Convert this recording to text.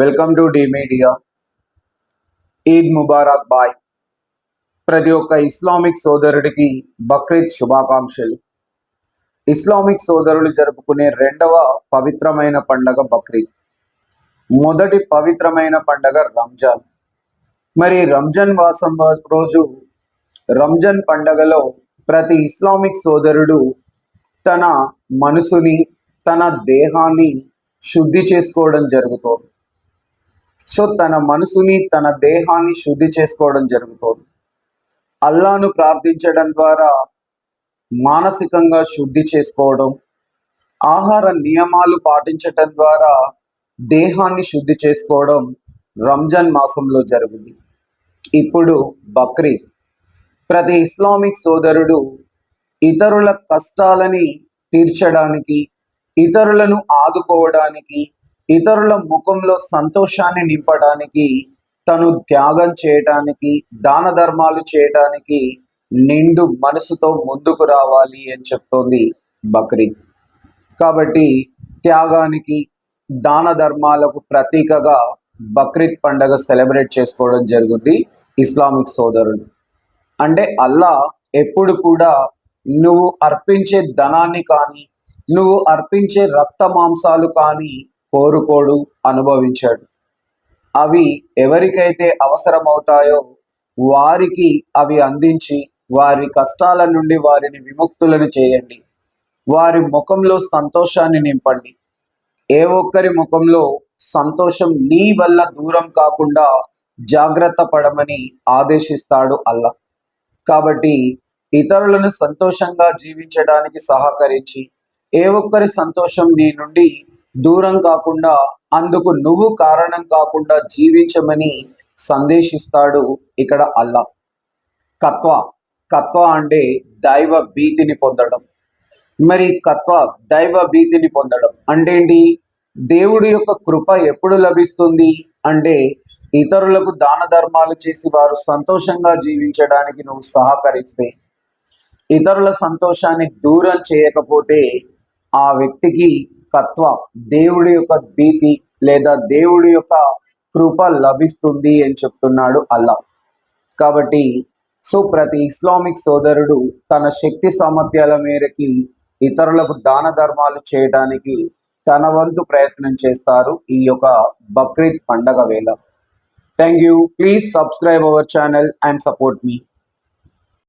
Welcome to the media Eid Mubarak bye ప్రతి ఒక్క Islamic సోదరుడికి బక్రీద్ శుభాకాంక్షలు. ఇస్లామిక్ సోదరులు జరుపుకునే రెండవ పవిత్రమైన పండగ బక్రీద్. మొదటి పవిత్రమైన పండగ రంజాన్. మరి రంజాన్ మాసం రోజు రంజాన్ పండగలో ప్రతి ఇస్లామిక్ సోదరుడు తన మనసుని తన దేహాన్ని శుద్ధి చేసుకోవడం జరుగుతోంది. సో తన మనసుని తన దేహాన్ని శుద్ధి చేసుకోవడం జరుగుతుంది. అల్లాను ప్రార్థించడం ద్వారా మానసికంగా శుద్ధి చేసుకోవడం ఆహార నియమాలు పాటించటం ద్వారా దేహాన్ని శుద్ధి చేసుకోవడం రంజాన్ మాసంలో జరిగింది ఇప్పుడు బక్రీద్. ప్రతి ఇస్లామిక్ సోదరుడు ఇతరుల కష్టాలని తీర్చడానికి ఇతరులను ఆదుకోవడానికి ఇతరుల ముఖంలో సంతోషాన్ని నింపడానికి తను త్యాగం చేయటానికి దాన ధర్మాలు చేయటానికి నిండు మనసుతో ముందుకు రావాలి అని చెప్తోంది బక్రీద్ కాబట్టి త్యాగానికి దాన ధర్మాలకు ప్రతీకగా బక్రీద్ పండగ సెలబ్రేట్ చేసుకోవడం జరుగుతుంది ఇస్లామిక్ సోదరులు. అంటే అల్లా ఎప్పుడు కూడా నువ్వు అర్పించే ధనాన్ని కానీ నువ్వు అర్పించే రక్త మాంసాలు కానీ కోరుకోడు అనుభవించాడు. అవి ఎవరికైతే అవసరమవుతాయో వారికి అవి అందించి వారి కష్టాల నుండి వారిని విముక్తులను చేయండి. వారి ముఖంలో సంతోషాన్ని నింపండి. ఏ ఒక్కరి ముఖంలో సంతోషం నీ వల్ల దూరం కాకుండా జాగ్రత్త పడమని ఆదేశిస్తాడు అల్లా. కాబట్టి ఇతరులను సంతోషంగా జీవించడానికి సహకరించి ఏ ఒక్కరి సంతోషం నీ నుండి దూరం కాకుండా అందుకు నువ్వు కారణం కాకుండా జీవించమని సందేశిస్తాడు ఇక్కడ అల్లా. కత్వ కత్వ అంటే దైవ భీతిని పొందడం. మరి కత్వ దైవ భీతిని పొందడం అంటే ఏంటి? దేవుడి యొక్క కృప ఎప్పుడు లభిస్తుంది? అంటే ఇతరులకు దాన ధర్మాలు చేసి వారు సంతోషంగా జీవించడానికి నువ్వు సహకరిస్తే. ఇతరుల సంతోషాన్ని దూరం చేయకపోతే ఆ వ్యక్తికి తత్వం దేవుడి యొక్క భీతి లేదా దేవుడి యొక్క కృప లభిస్తుంది అని చెప్తున్నాడు అల్లా కాబట్టి సో ప్రతి ఇస్లామిక్ సోదరుడు తన శక్తి సామర్థ్యాల మేరకి ఇతరులకు దాన ధర్మాలు చేయడానికి తన వంతు ప్రయత్నం చేస్తారు ఈ యొక్క బక్రీద్ పండగ వేళ. Thank you please subscribe our channel and support me.